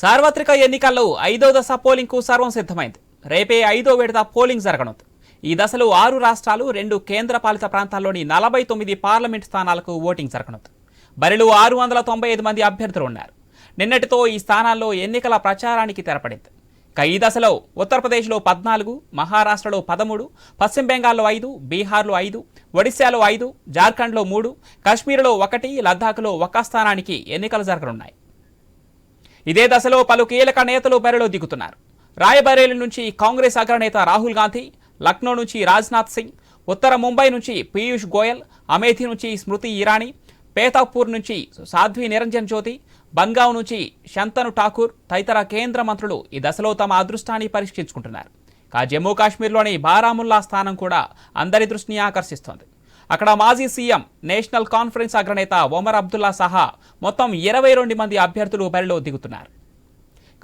సార్వత్రిక ఎన్నికల్లో ఐదో దశ పోలింగ్కు సర్వం సిద్ధమైంది. రేపే ఐదో విడత పోలింగ్ జరగనుంది. ఈ దశలో ఆరు రాష్ట్రాలు రెండు కేంద్రపాలిత ప్రాంతాల్లోని నలభై తొమ్మిది పార్లమెంట్ స్థానాలకు ఓటింగ్ జరగనుంది. బరిలో ఆరు వందల తొంభై ఐదు మంది అభ్యర్థులు ఉన్నారు. నిన్నటితో ఈ స్థానాల్లో ఎన్నికల ప్రచారానికి తెరపడింది. ఇక ఈ దశలో ఉత్తరప్రదేశ్లో పద్నాలుగు మహారాష్ట్రలో పదమూడు పశ్చిమ బెంగాల్లో ఐదు బీహార్లో ఐదు ఒడిశాలో ఐదు జార్ఖండ్లో మూడు కాశ్మీర్లో ఒకటి లద్దాఖ్లో ఒక స్థానానికి ఎన్నికలు జరగనున్నాయి. ఇదే దశలో పలు కీలక నేతలు బరిలో దిగుతున్నారు. రాయబరేలి నుంచి కాంగ్రెస్ అగ్రనేత రాహుల్ గాంధీ లక్నో నుంచి రాజ్నాథ్ సింగ్ ఉత్తర ముంబై నుంచి పీయూష్ గోయల్ అమేథీ నుంచి స్మృతి ఇరానీ పేతాపూర్ నుంచి సాధ్వి నిరంజన్ జ్యోతి బంగావ్ నుంచి శంతను ఠాకూర్ తదితర కేంద్ర మంత్రులు ఈ దశలో తమ అదృష్టాన్ని పరీక్షించుకుంటున్నారు కా జమ్మూ కాశ్మీర్లోని బారాముల్లా స్థానం కూడా అందరి దృష్టిని ఆకర్షిస్తోంది. అక్కడ మాజీ సీఎం నేషనల్ కాన్ఫరెన్స్ అగ్రనేత ఒమర్ అబ్దుల్లా సహా మొత్తం ఇరవై రెండు మంది అభ్యర్థులు బరిలో దిగుతున్నారు.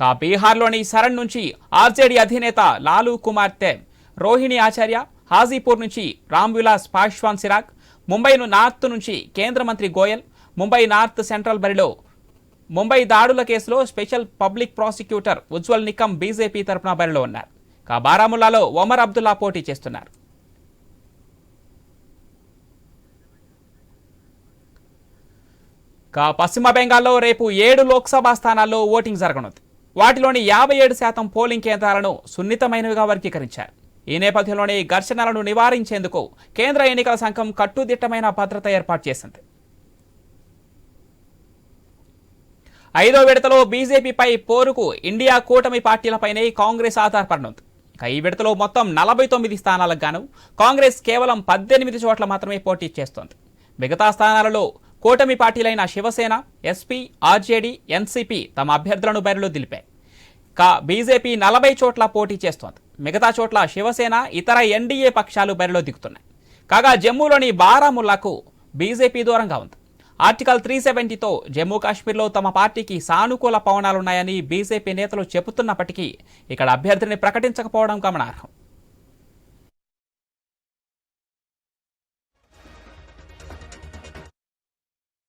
కా బీహార్లోని సరణ్ నుంచి ఆర్జేడీ అధినేత లాలూ కుమార్తె రోహిణి ఆచార్య హాజీపూర్ నుంచి రామ్ విలాస్ పాశ్వాన్ సిరాగ్ ముంబై నార్త్ నుంచి కేంద్ర మంత్రి గోయల్ ముంబై నార్త్ సెంట్రల్ బరిలో ముంబై దాడుల కేసులో special public prosecutor Ujjwal Nikam BJP తరపున బరిలో ఉన్నారు. కా బారాముల్లాలో ఒమర్ అబ్దుల్లా పోటీ చేస్తున్నారు. పశ్చిమ బెంగాల్లో రేపు ఏడు లోక్సభ స్థానాల్లో ఓటింగ్ జరగనుంది. వాటిలోని యాభై ఏడు శాతం పోలింగ్ కేంద్రాలను సున్నితమైనవిగా వర్గీకరించారు. ఈ నేపథ్యంలోనే ఘర్షణలను నివారించేందుకు కేంద్ర ఎన్నికల సంఘం కట్టుదిట్టమైన భద్రత ఏర్పాటు చేసింది. ఐదో విడతలో బీజేపీపై పోరుకు ఇండియా కూటమి పార్టీలపైనే కాంగ్రెస్ ఆధారపడనుంది. ఇక ఈ విడతలో మొత్తం నలభై తొమ్మిది స్థానాలకు గాను కాంగ్రెస్ కేవలం పద్దెనిమిది చోట్ల మాత్రమే పోటీ చేస్తోంది. మిగతా స్థానాలలో కూటమి పార్టీలైన శివసేన ఎస్పీ ఆర్జేడీ ఎన్సీపీ తమ అభ్యర్థులను బరిలో దిలిపాయి. కా బీజేపీ నలభై చోట్ల పోటీ చేస్తోంది. మిగతా చోట్ల శివసేన ఇతర ఎన్డీఏ పక్షాలు బరిలో దిగుతున్నాయి. కాగా జమ్మూలోని బారాముల్లాకు బీజేపీ దూరంగా ఉంది. ఆర్టికల్ త్రీ సెవెంటీతో జమ్మూ కాశ్మీర్లో తమ పార్టీకి సానుకూల పవనాలున్నాయని బీజేపీ నేతలు చెబుతున్నప్పటికీ ఇక్కడ అభ్యర్థిని ప్రకటించకపోవడం గమనార్హం.